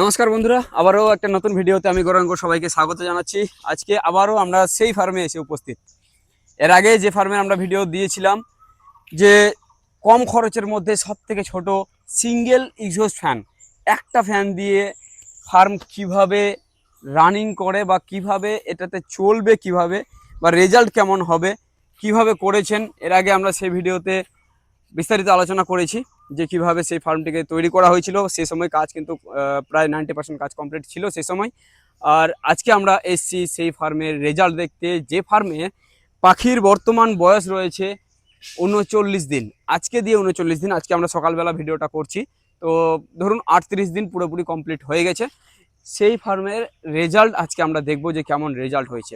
নমস্কার বন্ধুরা, আবারও একটা নতুন ভিডিওতে আমি গৌরাঙ্গ সবাইকে স্বাগত জানাচ্ছি। আজকে আবারও আমরা সেই ফার্মে এসে উপস্থিত। এর আগে যে ফার্মে আমরা ভিডিও দিয়েছিলাম, যে কম খরচের মধ্যে সব থেকে ছোট সিঙ্গেল এক্সস্ট ফ্যান একটা ফ্যান দিয়ে ফার্ম কীভাবে রানিং করে বা কীভাবে এটাতে চলবে কীভাবে বা রেজাল্ট কেমন হবে, কীভাবে করেছেন, এর আগে আমরা সেই ভিডিওতে বিস্তারিত আলোচনা করেছি। যে কীভাবে সেই ফার্মটিকে তৈরি করা হয়েছিল সেই সময় কাজ কিন্তু প্রায় নাইনটি পার্সেন্ট কাজ কমপ্লিট ছিল সেই সময়। আর আজকে আমরা এসছি সেই ফার্মের রেজাল্ট দেখতে, যে ফার্মে পাখির বর্তমান বয়স রয়েছে উনচল্লিশ দিন। আজকে দিয়ে উনচল্লিশ দিন, আজকে আমরা সকালবেলা ভিডিওটা করছি। তো ধরুন আটত্রিশ দিন পুরোপুরি কমপ্লিট হয়ে গেছে। সেই ফার্মের রেজাল্ট আজকে আমরা দেখব যে কেমন রেজাল্ট হয়েছে।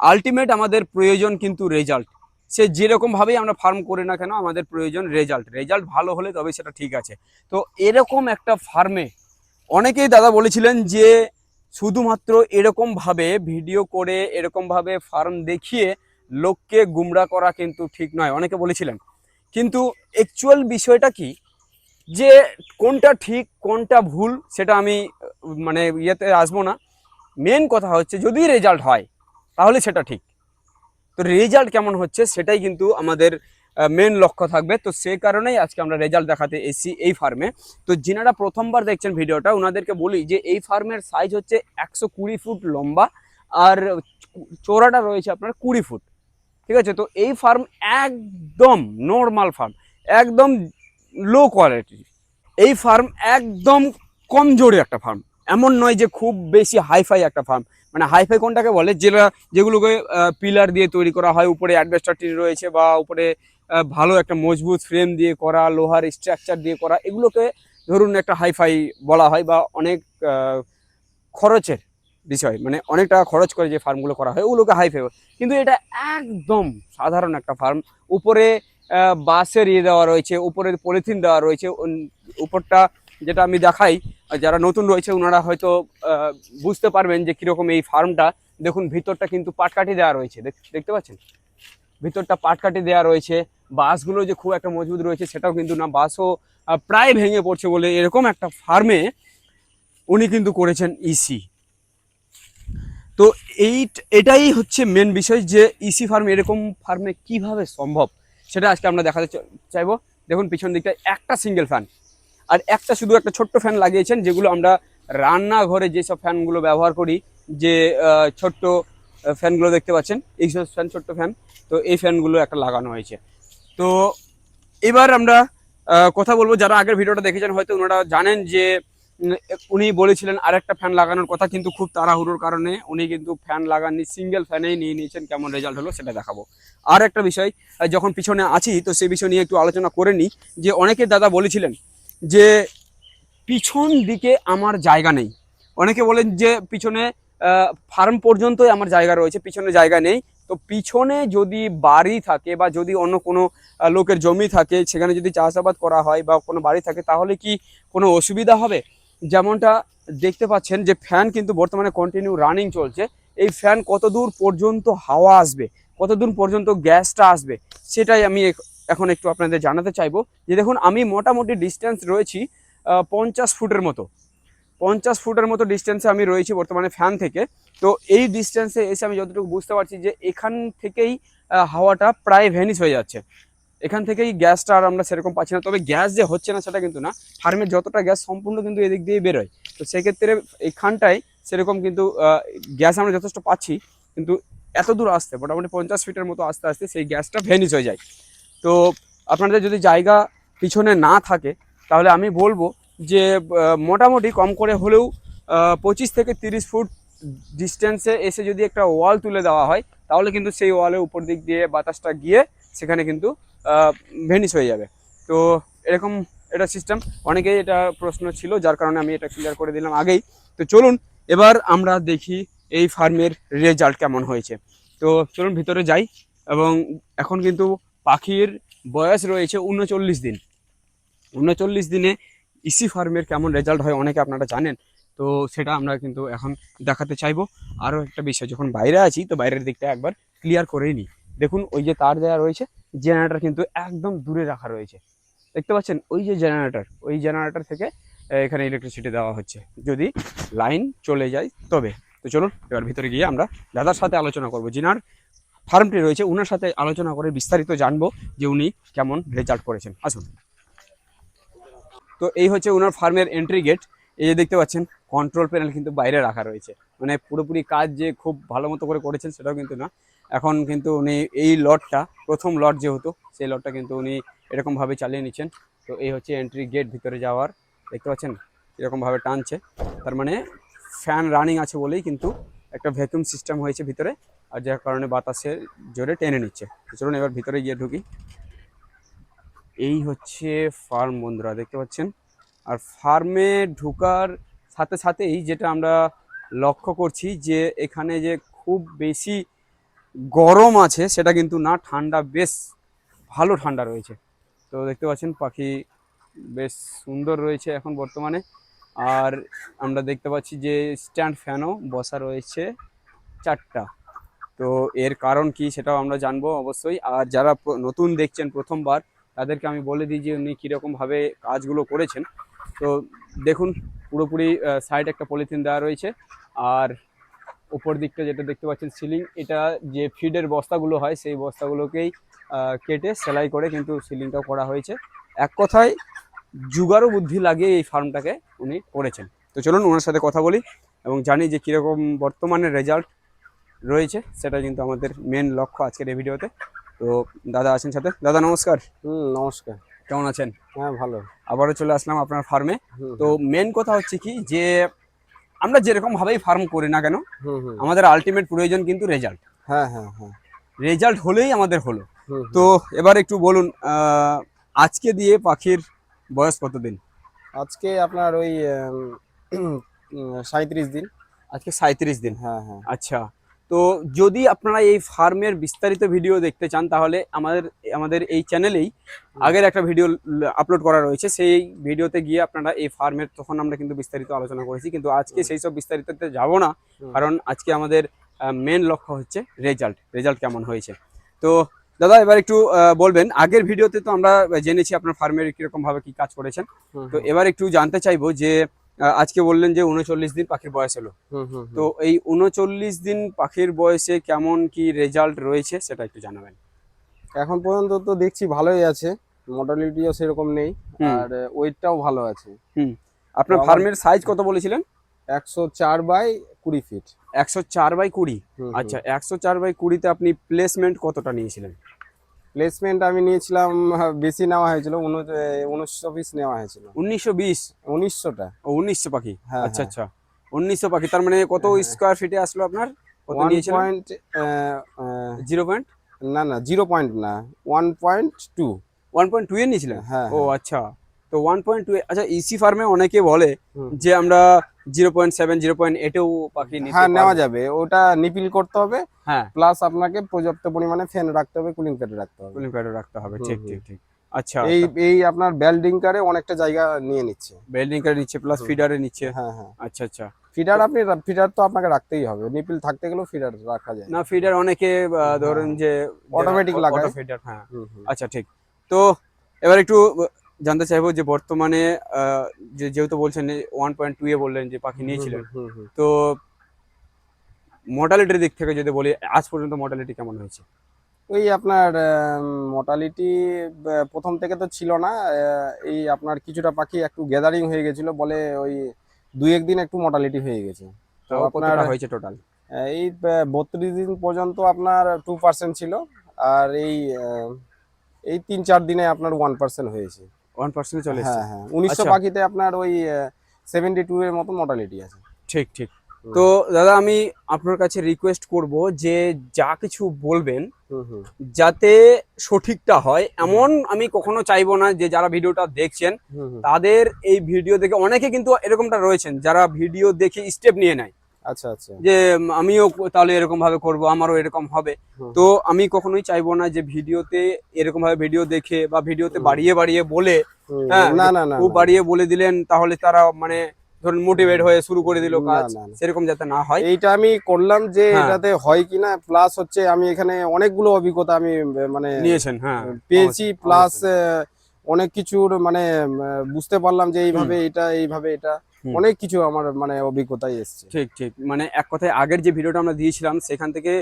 আলটিমেট আমাদের প্রয়োজন কিন্তু রেজাল্ট সে যেরকমভাবেই আমরা ফার্ম করি না কেন, আমাদের প্রয়োজন রেজাল্ট রেজাল্ট ভালো হলে তবে সেটা ঠিক আছে। তো এরকম একটা ফার্মে অনেকেই দাদা বলেছিলেন যে, শুধুমাত্র এরকমভাবে ভিডিও করে এরকমভাবে ফার্ম দেখিয়ে লোককে গুমরা করা কিন্তু ঠিক নয়, অনেকে বলেছিলেন। কিন্তু অ্যাকচুয়াল বিষয়টা কি? যে কোনটা ঠিক, কোনটা ভুল, সেটা আমি মানে ইয়েতে আসব না। মেন কথা হচ্ছে যদি রেজাল্ট হয়, তাহলে সেটা ঠিক। তো রেজাল্ট কেমন হচ্ছে সেটাই কিন্তু আমাদের মেন লক্ষ্য থাকবে। তো সে কারণেই আজকে আমরা রেজাল্ট দেখাতে এসেছি এই ফার্মে তো যিনারা প্রথমবার দেখছেন ভিডিওটা ওনাদেরকে বলি যে এই ফার্মের সাইজ হচ্ছে একশো কুড়ি ফুট লম্বা আর চোরাটা রয়েছে আপনার কুড়ি ফুট। ঠিক আছে? তো এই ফার্ম একদম নর্মাল ফার্ম একদম লো কোয়ালিটি এই ফার্ম একদম কমজোরি একটা ফার্ম এমন নয় যে খুব বেশি হাইফাই একটা ফার্ম মানে হাইফাই কোনটাকে বলে? যেটা, যেগুলোকে পিলার দিয়ে তৈরি করা হয়, উপরে অ্যাডভেস্টারটি রয়েছে বা উপরে ভালো একটা মজবুত ফ্রেম দিয়ে করা, লোহার স্ট্রাকচার দিয়ে করা, এগুলোকে ধরুন একটা হাইফাই বলা হয় বা অনেক খরচের বিষয় মানে অনেক টাকা খরচ করে যে ফার্মগুলো করা হয়, ওগুলোকে হাইফাই কিন্তু এটা একদম সাধারণ একটা ফার্ম উপরে বাঁশের ইয়ে দেওয়া রয়েছে, উপরে পলিথিন দেওয়া রয়েছে উপরটা যেটা আমি দেখাই যারা নতুন রয়েছে ওনারা হয়তো বুঝতে পারবেন যে কীরকম এই ফার্মটা। দেখুন, ভিতরটা কিন্তু পাটকাঠি দেওয়া রয়েছে। দেখ- দেখতে পাচ্ছেন? ভিতরটা পাটকাঠি দেওয়া রয়েছে। বাঁশগুলো যে খুব একটা মজবুত রয়েছে, সেটাও কিন্তু না। বাঁশও প্রায় ভেঙে পড়ছে বলে এরকম একটা ফার্মে উনি কিন্তু করেছেন ইসি তো এই, এটাই হচ্ছে মেন বিষয় যে ইসি ফার্ম এরকম ফার্মে কীভাবে সম্ভব, সেটা আজকে আমরা দেখাতে চাইব। দেখুন, পিছন দিকটায় একটা সিঙ্গেল ফ্যান আর একটা শুধু একটা ছোট্ট ফ্যান লাগিয়েছেন, যেগুলো আমরা রান্নাঘরে যেসব ফ্যানগুলো ব্যবহার করি, যে ছোট্ট ফ্যানগুলো দেখতে পাচ্ছেন এইসব ফ্যান ছোট্ট ফ্যান তো এই ফ্যানগুলো একটা লাগানো হয়েছে। তো এবার আমরা কথা বলব, যারা আগের ভিডিওটা দেখেছেন, হয়তো ওনারা জানেন যে উনি বলেছিলেন আরেকটা ফ্যান লাগানোর কথা, কিন্তু খুব তাড়াহুড়োর কারণে উনি কিন্তু ফ্যান লাগাননি সিঙ্গেল ফ্যানেই নিয়ে নিয়েছেন, কেমন রেজাল্ট হলো সেটা দেখাবো। আর একটা বিষয় যখন পিছনে আছি, তো সেই বিষয় নিয়ে একটু আলোচনা করে নিই, যে অনেকে দাদা বলেছিলেন যে পিছন দিকে আমার জায়গা নেই। অনেকে বলেন যে পিছনে ফার্ম পর্যন্তই আমার জায়গা রয়েছে, পিছনে জায়গা নেই। তো পিছনে যদি বাড়ি থাকে বা যদি অন্য কোনো লোকের জমি থাকে, সেখানে যদি চাষাবাদ করা হয় বা কোনো বাড়ি থাকে, তাহলে কি কোনো অসুবিধা হবে? যেমনটা দেখতে পাচ্ছেন যে ফ্যান কিন্তু বর্তমানে কন্টিনিউ রানিং চলছে। এই ফ্যান কত দূর পর্যন্ত হাওয়া আসবে কত দূর পর্যন্ত গ্যাসটা আসবে, সেটাই আমি এখন একটু আপনাদের জানাতে চাইব যে দেখুন, আমি মোটামুটি ডিস্টেন্স রয়েছি পঞ্চাশ ফুটের মতো। পঞ্চাশ ফুটের মতো ডিস্টেন্সে আমি রয়েছি বর্তমানে ফ্যান থেকে। তো এই ডিস্টেন্সে এসে আমি যতটুকু বুঝতে পারছি যে এখান থেকেই হাওয়াটা প্রায় ভ্যানিশ হয়ে যাচ্ছে। এখান থেকেই গ্যাসটা আর আমরা সেরকম পাচ্ছি না। তবে গ্যাস যে হচ্ছে না, সেটা কিন্তু না। ফার্মের যতটা গ্যাস সম্পূর্ণ কিন্তু এদিক দিয়ে বেরোয়। তো সেক্ষেত্রে এখানটায় সেরকম কিন্তু গ্যাস আমরা যথেষ্ট পাচ্ছি। কিন্তু এত দূর আসতে, মোটামুটি পঞ্চাশ ফিটের মতো আস্তে আস্তে সেই গ্যাসটা ভ্যানিশ হয়ে যায়। তো আপনাদের যদি জায়গা পিছনে না থাকে, তাহলে আমি বলব যে মোটামুটি কম করে হলেও পঁচিশ থেকে তিরিশ ফুট ডিস্টেন্সে এসে যদি একটা ওয়াল তুলে দেওয়া হয়, তাহলে কিন্তু সেই ওয়ালের উপর দিক দিয়ে বাতাসটা গিয়ে সেখানে কিন্তু ভেনিস হয়ে যাবে। তো এরকম এটা সিস্টেম অনেকেই এটা প্রশ্ন ছিল, যার কারণে আমি এটা ক্লিয়ার করে দিলাম আগেই। তো চলুন, এবার আমরা দেখি এই ফার্মের রেজাল্ট কেমন হয়েছে। তো চলুন, ভিতরে যাই এবং এখন কিন্তু পাখির বয়স রয়েছে উনচল্লিশ দিন। উনচল্লিশ দিনে ইসি ফার্মের কেমন রেজাল্ট হয় অনেকে আপনারা জানেন। তো সেটা আমরা কিন্তু এখন দেখাতে চাইব। আরও একটা বিষয়, যখন বাইরে আছি, তো বাইরের দিকটা একবার ক্লিয়ার করেই নিই। দেখুন, ওই যে তার দেওয়া রয়েছে জেনারেটার কিন্তু একদম দূরে রাখা রয়েছে। দেখতে পাচ্ছেন? ওই যে জেনারেটর ওই জেনারেটার থেকে এখানে ইলেকট্রিসিটি দেওয়া হচ্ছে। যদি লাইন চলে যায়, তবে। তো চলুন, এবার ভিতরে গিয়ে আমরা দাদার সাথে আলোচনা করব। যিনার ফার্মটি রয়েছে। ওনার সাথে আলোচনা করে বিস্তারিত জানব যে উনি কেমন রেজাল্ট করেছেন। আসুন। তো এই হচ্ছে ওনার ফার্মের এন্ট্রি গেট এই যে দেখতে পাচ্ছেন কন্ট্রোল প্যানেল কিন্তু বাইরে রাখা রয়েছে। মানে পুরোপুরি কাজ যে খুব ভালো মতো করে করেছেন সেটাও কিন্তু না। এখন কিন্তু উনি এই লটটা, প্রথম লট যেহেতু, সেই লটটা কিন্তু উনি এরকমভাবে চালিয়ে নিচ্ছেন। তো এই হচ্ছে এন্ট্রি গেট ভিতরে যাওয়ার। দেখতে পাচ্ছেন, এরকমভাবে টানছে। তার মানে ফ্যান রানিং আছে বলেই কিন্তু একটা ভ্যাকুম সিস্টেম হয়েছে ভিতরে, আর যার কারণে বাতাসের জোরে টেনে নিচ্ছে। চলুন এবার ভিতরে গিয়ে ঢুকি। এই হচ্ছে ফার্ম বন্ধুরা, দেখতে পাচ্ছেন? আর ফার্মে ঢুকার সাথে সাথেই যেটা আমরা লক্ষ্য করছি যে এখানে যে খুব বেশি গরম আছে, সেটা কিন্তু না, ঠান্ডা বেশ ভালো ঠান্ডা রয়েছে। তো দেখতে পাচ্ছেন, পাখি বেশ সুন্দর রয়েছে এখন বর্তমানে। আর আমরা দেখতে পাচ্ছি যে স্ট্যান্ড ফ্যানও বসা রয়েছে চারটা। তো এর কারণ কি সেটাও আমরা জানব অবশ্যই। আর যারা নতুন দেখছেন প্রথমবার, তাদেরকে আমি বলে দিই যে উনি কীরকমভাবে কাজগুলো করেছেন। তো দেখুন, পুরোপুরি সাইড একটা পলিথিন দেওয়া রয়েছে। আর উপর দিকটা যেটা দেখতে পাচ্ছেন সিলিং এটা যে ফিডের বস্তাগুলো হয়, সেই বস্তাগুলোকেই কেটে সেলাই করে কিন্তু সিলিংটাও করা হয়েছে। এক কথায় জুগারও বুদ্ধি লাগিয়ে এই ফার্মটাকে উনি করেছেন। তো চলুন ওনার সাথে কথা বলি এবং জানি যে কীরকম বর্তমানে রেজাল্ট রয়েছে সেটা কিন্তু আমাদের মেন লক্ষ্য আজকের এই ভিডিওতে। তো দাদা আছেন সাথে। দাদা নমস্কার। হুম নমস্কার। কেমন আছেন? হ্যাঁ ভালো। আবারও চলে আসলাম আপনার ফার্মে তো মেন কথা হচ্ছে কি যে আমরা যেরকম ভাবেই ফার্ম করি না কেন আমাদের আলটিমেট প্রয়োজন কিন্তু রেজাল্ট হ্যাঁ হ্যাঁ হ্যাঁ। রেজাল্ট হলেই আমাদের হলো। তো এবার একটু বলুন আজকে দিয়ে পাখির বয়স কতদিন? আজকে আপনার ওই সাঁত্রিশ দিন। আজকে সাঁত্রিশ দিন? হ্যাঁ হ্যাঁ। আচ্ছা। তো যদি আপনারা এই ফার্মের বিস্তারিত ভিডিও দেখতে চান তাহলে আমাদের আমাদের এই চ্যানেলেই আগের একটা ভিডিও আপলোড করা রয়েছে। সেই ভিডিওতে গিয়ে আপনারা এই ফার্মের তখন আমরা কিন্তু বিস্তারিত আলোচনা করেছি। কিন্তু আজকে সেই সব বিস্তারিততে যাব না কারণ আজকে আমাদের মেন লক্ষ্য হচ্ছে রেজাল্ট রেজাল্ট কেমন হয়েছে? তো দাদা এবার একটু বলবেন আগের ভিডিওতে তো আমরা জেনেছি আপনার ফার্মের কীরকম ভাবে কি কাজ করেছেন। তো এবার একটু জানতে চাইব যে আজকে বললেন যে উনচল্লিশ দিন পাখির বয়স হলো তো এই উনচল্লিশ দিন পাখির বয়সে কেমন কি রেজাল্ট রয়েছে সেটা একটু জানাবেন। এখন পর্যন্ত তো দেখছি ভালোই আছে মডালিটিও সেরকম নেই আর ওয়েটটাও ভালো আছে। আপনার ফার্মের সাইজ কত বলেছিলেন? একশো চার বাই কুড়ি ফিট একশো চার বাই কুড়ি? আচ্ছা একশো চার বাই কুড়িতে আপনি প্লেসমেন্ট কতটা নিয়েছিলেন? প্লেসমেন্ট আমি নিয়েছিলাম হ্যাঁ, বেশি নেওয়া হয়েছিল উনিশশো পিস নেওয়া হয়েছিল। উনিশশো বিশ? উনিশশোটা ও উনিশশো পাখি? হ্যাঁ, আচ্ছা হ্যাঁ। আচ্ছা। উনিশশো পাখি তার মানে কত। স্কোয়ার ফিটে আসলো আপনার? কত পয়েন্ট জিরো পয়েন্ট না না জিরো পয়েন্ট না one point two one point two এ নিয়েছিলেন? হ্যাঁ ও আচ্ছা। তো ওয়ান পয়েন্ট টু আচ্ছা ইসি ফার্মে অনেকে বলে যে আমরা zero point seven zero point এইটেও পাখি হ্যাঁ নেওয়া যাবে। ওটা নিপিল করতে হবে হ্যাঁ। প্লাস আপনাকে পর্যাপ্ত পরিমাণে ফ্যান রাখতে হবে কুলিং প্যাড রাখতে হবে। কুলিং প্যাডও রাখতে হবে ঠিক ঠিক ঠিক। আচ্ছা এই এই আপনার বেল্ডিংকারে অনেকটা জায়গা নিয়ে নিচ্ছে। বেল্ডিং করে নিচ্ছে প্লাস ফিডারে নিচ্ছে। হ্যাঁ হ্যাঁ। আচ্ছা আচ্ছা। ফিডার আপনি ফিডার তো আপনাকে রাখতেই হবে। নিপিল থাকতে গেলেও ফিডার রাখা যায়। না ফিডার অনেকে আহ, ধরুন যে Automatic লাগায়। ফিডার হ্যাঁ। আচ্ছা ঠিক। তো এবার একটু জানতে চাইব যে বর্তমানে যেহেতু বলছেন ওয়ান পয়েন্ট টু এ বললেন যে পাখি নিয়েছিলেন। তো মর্টালিটির দিক থেকে যদি বলি আজ পর্যন্ত মর্টালিটি কেমন হয়েছে? ওই আপনার মোটালিটি প্রথম থেকে তো ছিল না। এই আপনার কিছুটা পাখি একটু গ্যাদারিং হয়ে গেছিল বলে ওই দুই একদিন একটু মোটালিটি হয়ে গেছে। তো আপনার হয়েছে টোটাল এই বত্রিশ দিন পর্যন্ত আপনার টু পার্সেন্ট ছিল। আর এই এই তিন চার দিনে আপনার ওয়ান পার্সেন্ট হয়েছে। ওয়ান পার্সেন্ট চলে হ্যাঁ হ্যাঁ। উনিশশো আচ্ছা। পাখিতে আপনার ওই সেভেন্টি টু এর মতো মর্টালিটি আছে। ঠিক ঠিক। তো দাদা আমি আপনার কাছে রিকোয়েস্ট করব যে যা কিছু বলবেন যাতে সঠিকটা হয়। এমন আমি কখনো চাইব না যে যারা ভিডিওটা দেখছেন। তাদের এই ভিডিও দেখে অনেকে কিন্তু এরকমটা রয়েছেন যারা ভিডিও দেখে স্টেপ নিয়ে নেয়। আচ্ছা আচ্ছা যে আমিও তাহলে এরকম ভাবে করব আমারও এরকম হবে তো আমি কখনোই চাইব না যে ভিডিওতে এরকম ভাবে ভিডিও দেখে বা ভিডিওতে। বাড়িয়ে বাড়িয়ে বলে হ্যাঁ, না না না খুব বাড়িয়ে বলে দিলেন তাহলে তারা মানে ধরুন মোটিভেট হয়ে শুরু করে দিল কাজ। সেরকম যাতে না হয় এইটা আমি করলাম যে হ্যাঁ। এটাতে হয় কিনা প্লাস হচ্ছে আমি এখানে অনেকগুলো অভিজ্ঞতা আমি মানে নিয়েছেন হ্যাঁ পেয়েছি প্লাস অনেক কিছুর মানে বুঝতে পারলাম যে এইভাবে এটা এইভাবে এটা। অনেক কিছু আমার মানে অভিজ্ঞতায় এসছে। ঠিক ঠিক। মানে এক কথায় আগের যে ভিডিওটা আমরা দিয়েছিলাম সেখান থেকে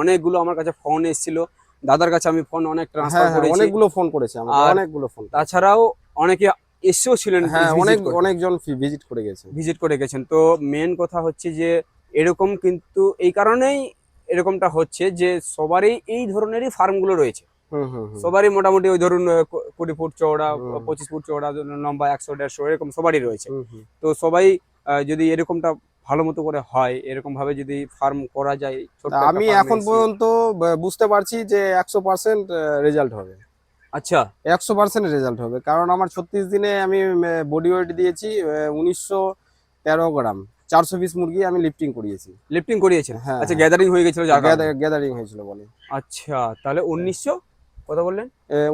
অনেকগুলো আমার কাছে ফোন এসেছিল। দাদার কাছে আমি ফোন অনেক হ্যাঁ ট্রান্সফার হ্যাঁ করেছি। অনেকগুলো ফোন করেছে আমাকে আর অনেকগুলো ফোন। তাছাড়াও অনেকে এসেও ছিলেন হ্যাঁ অনেক অনেকজন ভিজিট করে গেছে ভিজিট করে গেছেন। তো মেন কথা হচ্ছে যে এরকম কিন্তু এই কারণেই এরকমটা হচ্ছে যে সবারই এই ধরনেরই ফার্মগুলো রয়েছে। সবারই মোটামুটি ওই ধরুন কুড়ি ফুট চওড়া পঁচিশ ফুট চওড়া লম্বা একশো দেড়শো এরকম সবারই রয়েছে। তো সবাই যদি এরকমটা ভালো মতো করে হয় এরকম ভাবে যদি ফার্ম করা যায় আমি এখন পর্যন্ত বুঝতে পারছি যে একশো পার্সেন্ট রেজাল্ট হবে। আচ্ছা। একশো পার্সেন্ট রেজাল্ট হবে। কারণ আমার ছত্রিশ দিনে আমি বডি ওয়েট দিয়েছি উনিশশো তেরো গ্রাম। চারশো পিস মুরগি আমি লিফটিং করিয়েছি। লিফটিং করিয়েছেন? হ্যাঁ, আচ্ছা হ্যাঁ। গ্যাদারিং হয়ে গেছিল গ্যাদারিং হয়েছিল বলে। আচ্ছা তাহলে উনিশশো কত বললেন?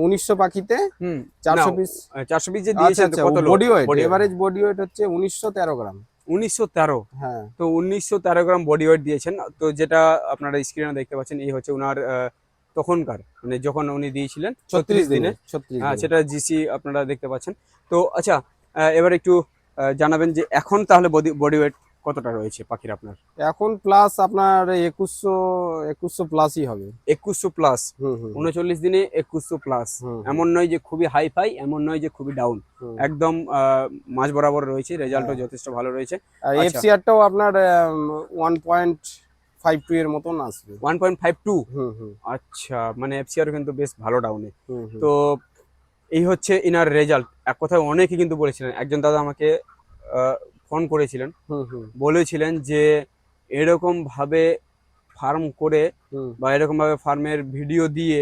উনিশশো পাখিতে হুম চারশো পিস। চারশো পিস যে আচ্ছা দিয়েছেন আচ্ছা কত body weight average body weight হচ্ছে উনিশশো তেরো গ্রাম। উনিশশো তেরো? হ্যাঁ। তো উনিশশো তেরো গ্রাম বডি ওয়েট দিয়েছেন। তো যেটা আপনারা স্ক্রিনে দেখতে পাচ্ছেন এই হচ্ছে ওনার আহ, তখনকার মানে যখন উনি দিয়েছিলেন ছত্রিশ দিনে দিনে। ছত্রিশ হ্যাঁ সেটা জিসি আপনারা দেখতে পাচ্ছেন। তো আচ্ছা এবার একটু জানাবেন যে এখন তাহলে বডি বডি ওয়েট কতটা রয়েছে পাখির আপনার? এখন প্লাস আপনার একুশশো একুশশো প্লাসই হবে। একুশশো প্লাস উনচল্লিশ দিনে একুশশো প্লাস এমন নয় যে খুবই হাই ফাই এমন নয় যে খুবই ডাউন একদম মাঝ বরাবর রয়েছে রেজাল্টও হ্যাঁ। যথেষ্ট ভালো রয়েছে। আর আচ্ছা। এফসিআরটাও আপনার ওয়ান পয়েন্ট ফাইভ টু এর মতন আসবে। ওয়ান পয়েন্ট ফাইভ টু আচ্ছা মানে এফসিআর কিন্তু বেশ ভালো ডাউনে। তো এই হচ্ছে ইনার রেজাল্ট এক কথায় অনেকে কিন্তু বলেছিলেন একজন দাদা আমাকে ফোন করেছিলেন। বলেছিলেন যে এরকম ভাবে ফার্ম করে বা এরকম ভাবে ফার্মের ভিডিও দিয়ে।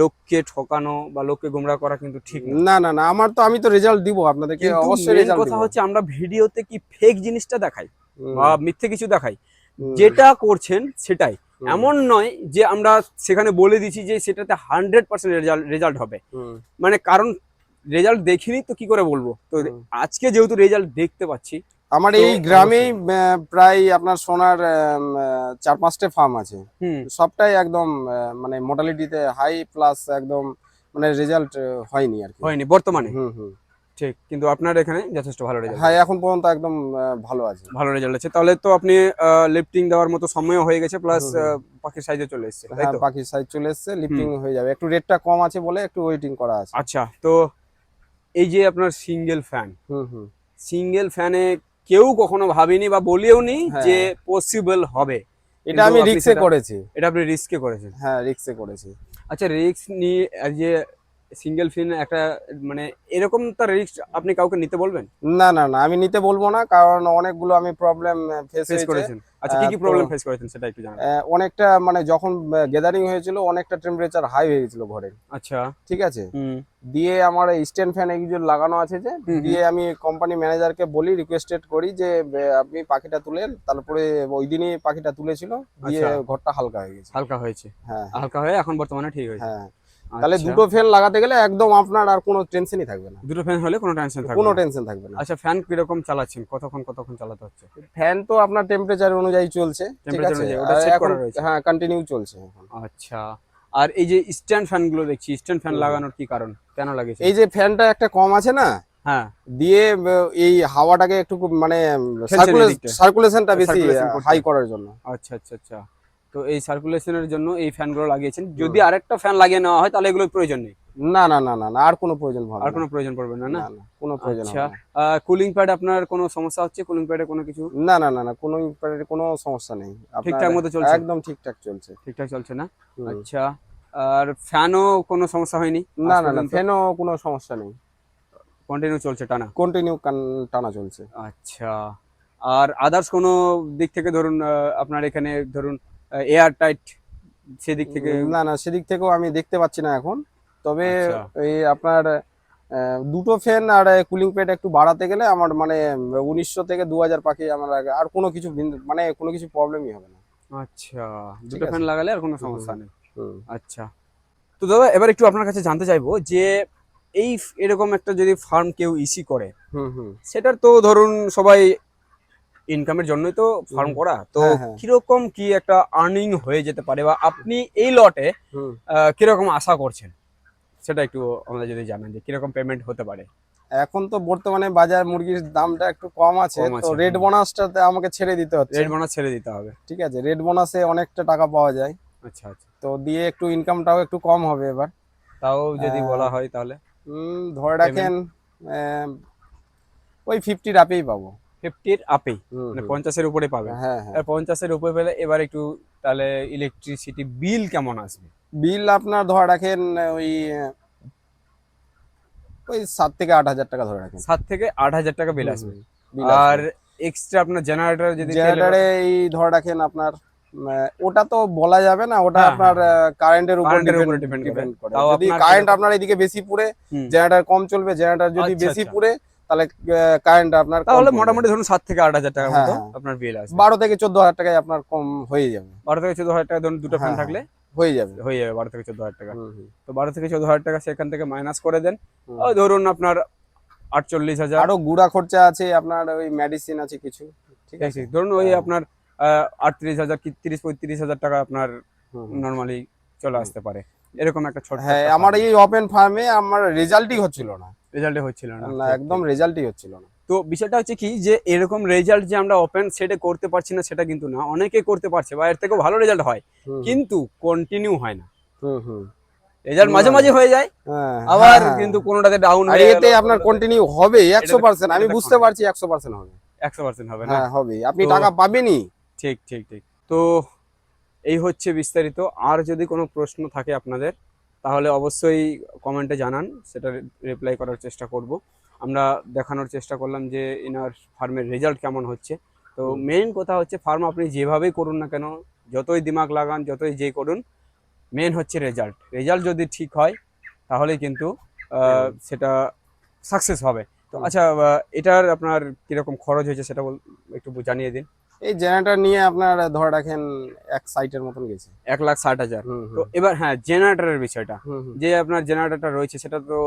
লোককে ঠকানো বা লোককে গোমরা করা কিন্তু ঠিক না। না না আমার তো আমি তো রেজাল্ট দিব আপনাদেরকে অবশ্যই রেজাল্ট কথা হচ্ছে আমরা ভিডিওতে কি ফেক জিনিসটা দেখাই বা মিথ্যে কিছু দেখাই। যেটা করছেন সেটাই। এমন নয় যে আমরা সেখানে বলে দিচ্ছি যে সেটাতে হান্ড্রেড পার্সেন্ট রেজাল্ট রেজাল্ট হবে। মানে কারণ রেজাল্ট দেখিনি তো কি করে বলব? তো আজকে যেহেতু রেজাল্ট দেখতে পাচ্ছি আমার এই গ্রামেই প্রায় আপনার সোনার চার পাঁচটা ফার্ম আছে। সবটাই একদম মানে মোটালিটিতে হাই প্লাস একদম মানে রেজাল্ট হয়নি আর কি। হয়নি বর্তমানে? হুম হুম। ঠিক কিন্তু আপনার এখানে যথেষ্ট ভালো রেজাল্ট হ্যাঁ এখন পর্যন্ত একদম ভালো আছে। ভালো রেজাল্ট আছে। তাহলে তো আপনি লিফটিং দেওয়ার মতো সময়ও হয়ে গেছে প্লাস পাখির সাইজে চলে এসেছে তাই হ্যাঁ তো? পাখির সাইজ চলে এসেছে লিফটিং হয়ে যাবে। একটু রেটটা কম আছে বলে একটু ওয়েটিং করা আছে। আচ্ছা তো এই যে আপনার সিঙ্গেল ফ্যান সিঙ্গেল ফ্যানে কেউ কখনো ভাবিনি বা বলেও নি হ্যাঁ। যে পসিবল হবে। এটা আমি সেটা- করেছি। এটা আপনি রিস্কে করেছেন। হ্যাঁ রিক্সে করেছি। আচ্ছা রিস্ক নিয়ে যে সিঙ্গেল ফিন একটা মানে এরকম তার রিস্ক আপনি কাউকে নিতে বলবেন? না না না আমি নিতে বলব না কারণ অনেকগুলো আমি প্রবলেম ফেস ফেস করেছেন। আচ্ছা কি কি প্রবলেম ফেস করেছেন সেটা একটু জানাবেন। অনেকটা মানে যখন গ্যাদারিং হয়েছিল অনেকটা টেম্পারেচার হাই হয়ে গেছিল ঘরে। আচ্ছা। ঠিক আছে? দিয়ে আমার স্ট্যান্ড ফ্যান এগুলো লাগানো আছে যে দিয়ে আমি কোম্পানি ম্যানেজারকে বলি রিকোয়েস্টেড করি যে আপনি পাখিটা তুলেন। তারপরে ওই দিনই পাখিটা তুলেছিল দিয়ে আচ্ছা। ঘরটা হালকা হয়ে গেছে। হালকা হয়েছে। হ্যাঁ। হালকা হয়ে এখন বর্তমানে ঠিক হয়েছে। হ্যাঁ। তাহলে আচ্ছা। দুটো ফ্যান লাগাতে গেলে একদম আপনার আর কোনো টেনশনই থাকবে না। দুটো ফ্যান হলে কোনো টেনশন থাকবে কোনো। টেনশন থাকবে না। আচ্ছা ফ্যান কীরকম চালাচ্ছেন? কতক্ষণ কতক্ষণ চালাতে হচ্ছে? ফ্যান তো আপনার টেম্পারেচার অনুযায়ী চলছে ঠিক আছে? এখন করা রয়েছে। হ্যাঁ কন্টিনিউ চলছে আচ্ছা আর এই যে স্ট্যান্ড ফ্যানগুলো দেখছি স্ট্যান্ড ফ্যান লাগানোর কি কারণ? কেন লাগিয়েছে এই যে ফ্যানটা একটা কম আছে না হ্যাঁ। দিয়ে এই হাওয়াটাকে একটু মানে সার্কুলেশনটা বেশি হাই করার জন্য। আচ্ছা আচ্ছা আচ্ছা। তো এই সার্কুলেশনের জন্য এই ফ্যানগুলো লাগিয়েছেন। যদি আরেকটা ফ্যান লাগিয়ে নেওয়া হয় তাহলে এগুলোর প্রয়োজন নেই। না না না না আর কোনো প্রয়োজন হবে আর কোনো প্রয়োজন পড়বে না না? কোনো প্রয়োজন আচ্ছা কুলিং প্যাড আপনার কোনো সমস্যা হচ্ছে? কুলিং প্যাডে কোনো কিছু? না না না না কোনো ব্যাপারে কোনো সমস্যা নেই। ঠিকঠাক মতো চলছে? একদম ঠিকঠাক চলছে। ঠিকঠাক চলছে না? আচ্ছা আর ফ্যানও কোনো সমস্যা হয়নি? না না না ফ্যানও কোনো সমস্যা নেই। কন্টিনিউ চলছে টানা? কন্টিনিউ টানা চলছে। আচ্ছা আর আদার্স কোনো দিক থেকে ধরুন আপনার এখানে ধরুন এয়ার টাইট সেদিক থেকে না না সেদিক থেকেও আমি দেখতে পাচ্ছি না এখন। তবে আচ্ছা। এই আপনার দুটো ফ্যান আর কুলিং প্যাড একটু বাড়াতে গেলে আমার মানে উনিশশো থেকে দু হাজার পাখি আমার আগে- আর কোনো কিছু মানে কোনো কিছু প্রবলেমই হবে না। আচ্ছা। দুটো ফ্যান লাগালে আর কোনো সমস্যা নেই। আচ্ছা। তো দাদা এবার একটু আপনার কাছে জানতে চাইব যে এই এরকম একটা যদি ফার্ম কেউ ইসি করে হুম হুম। সেটার তো ধরুন সবাই ইনকামের জন্যই তো ফার্ম করা। তো হ্যাঁ, হ্যাঁ। কীরকম কি একটা আর্নিং হয়ে যেতে পারে বা আপনি এই লটে কীরকম আশা করছেন? সেটা একটু আমরা যদি জানান যে কীরকম পেমেন্ট হতে পারে। এখন তো বর্তমানে বাজার মুরগির দামটা একটু কম আছে তো রেড। বোনাসটাতে আমাকে ছেড়ে দিতে হচ্ছে। রেড বোনাস ছেড়ে দিতে হবে। ঠিক আছে রেড বোনাসে অনেকটা টাকা পাওয়া যায়। আচ্ছা আচ্ছা। তো দিয়ে একটু ইনকামটাও একটু কম হবে এবার। তাও যদি বলা হয় তাহলে? ধরে রাখেন ওই ফিফটির আপেই পাবো। ফিফটির আপেই মানে। পঞ্চাশের উপরে পাবে হ্যাঁ হ্যাঁ আর পঞ্চাশের উপরে পেলে এবার একটু তাহলে ইলেকট্রিসিটি বিল কেমন আসবে বিল আপনার ধরে রাখেন ওই ওই সাত থেকে আট হাজার টাকা ধরে রাখেন সাত থেকে আট হাজার টাকা বিল আসবে আর এক্সট্রা আপনার জেনারেটর যদি জেনারেটারে এই ধরে রাখেন আপনার ওটা তো বলা যাবে না ওটা হ্যাঁ, আপনার কারেন্টের উপর Current এর ডিপেন্ড করে। যদি কারেন্ট আপনার এদিকে বেশি পুড়ে। জেনারেটর কম চলবে জেনারেটর যদি আচ্ছা, বেশি আচ্ছা। পুড়ে তাহলে কারেন্ট আপনার তাহলে মোটামুটি ধরুন সাত থেকে আট হাজার টাকার হ্যাঁ, মতো হ্যাঁ। আপনার বিল আসবে। বারো থেকে চোদ্দ হাজার টাকায় আপনার কম হয়ে যাবে। বারো থেকে চোদ্দ হাজার টাকা ধরুন দুটো ফ্যান থাকলে হয়ে যাবে। হয়ে যাবে বারো থেকে চোদ্দ হাজার টাকা। তো বারো থেকে চোদ্দ হাজার টাকা সেখান থেকে মাইনাস করে দেন। ওই ধরুন আপনার আটচল্লিশ হাজার। আরও গুড়া খরচা আছে আপনার ওই মেডিসিন আছে কিছু ঠিক আছে? ধরুন ওই হ্যাঁ। আপনার আটত্রিশ হাজার কি তিরিশ পঁয়ত্রিশ হাজার টাকা আপনার। নর্মালি চলে আসতে পারে। এরকম একটা ছোট হ্যাঁ আমার এই ওপেন ফার্মে আমার রেজাল্টই হচ্ছিল না। রেজাল্টে হচ্ছিল না। না একদম রেজাল্টই হচ্ছিল না। তো বিষয়টা হচ্ছে কি যে এরকম রেজাল্ট যে আমরা ওপেন সেটে করতে পারছি না সেটা কিন্তু না। অনেকে করতে পারছে বা এর থেকেও ভালো রেজাল্ট হয় কিন্তু কন্টিনিউ হয় না। রেজাল্ট মাঝে মাঝে হয়ে যায় হ্যাঁ, আবার হ্যাঁ, কিন্তু কোনোটাতে ডাউন আর এতে আপনার কন্টিনিউ হবে একশো এটা পার্সেন্ট আমি বুঝতে পারছি একশো পার্সেন্ট হবে। একশো পার্সেন্ট হবে না? হ্যাঁ হবে আপনি টাকা পাবেনই। ঠিক ঠিক ঠিক। তো এই হচ্ছে বিস্তারিত। আর যদি কোনো প্রশ্ন থাকে আপনাদের তাহলে অবশ্যই কমেন্টে জানান সেটা রিপ্লাই করার চেষ্টা করব। আমরা দেখানোর চেষ্টা করলাম যে এনার ফার্মের রেজাল্ট কেমন হচ্ছে। তো। মেইন কথা হচ্ছে ফার্ম আপনি যেভাবেই করুন না কেন যতই দিমাগ লাগান যতই যে করুন মেন হচ্ছে রেজাল্ট রেজাল্ট যদি ঠিক হয় তাহলেই কিন্তু সেটা সাকসেস হবে। তো আচ্ছা এটার আপনার কীরকম খরচ হয়েছে সেটা বল- একটু জানিয়ে দিন। এই জেনারেটর নিয়ে আপনার ধরে রাখেন এক সাইটের মতন গেছে। এক লাখ ষাট হাজার। তো এবার হ্যাঁ জেনারেটরের বিষয়টা। যে আপনার জেনারেটরটা রয়েছে সেটা তো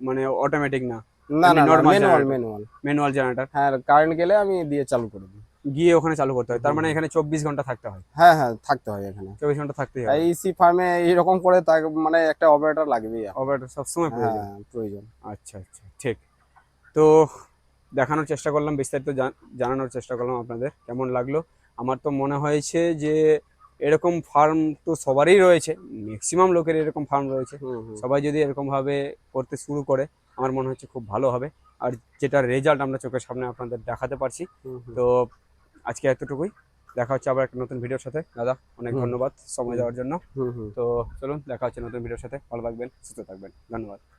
মানে অটোমেটিক না। না না ম্যানুয়াল। Manual manual generator. হ্যাঁ কারেন্ট গেলে আমি দিয়ে চালু করে দিই। গিয়ে ওখানে চালু করতে হয়। তার মানে এখানে চব্বিশ ঘণ্টা থাকতে হয়। হ্যাঁ হ্যাঁ থাকতে হয় এখানে। চব্বিশ ঘণ্টা থাকতেই হয় এইসি ফার্মে এইরকম করে তার মানে একটা অপারেটর লাগবেই অপারেটর সবসময় প্রয়োজন। হ্যাঁ প্রয়োজন। আচ্ছা আচ্ছা ঠিক। তো দেখানোর চেষ্টা করলাম বিস্তারিত জান- জানানোর চেষ্টা করলাম আপনাদের কেমন লাগল? আমার তো মনে হয়েছে যে এরকম ফার্ম তো সবারই রয়েছে ম্যাক্সিমাম লোকের এরকম ফার্ম রয়েছে। সবাই যদি এরকম ভাবে করতে শুরু করে আমার মনে হচ্ছে খুব ভালো হবে। আর যেটার রেজাল্ট আমরা চোখের সামনে আপনাদের দেখাতে পারছি। তো আজকে এতটুকুই। দেখা হচ্ছে আবার একটা নতুন ভিডিওর সাথে। দাদা অনেক ধন্যবাদ সময় দেওয়ার জন্য। তো চলুন দেখা হচ্ছে নতুন ভিডিওর সাথে। ভালো থাকবেন সুস্থ থাকবেন। ধন্যবাদ।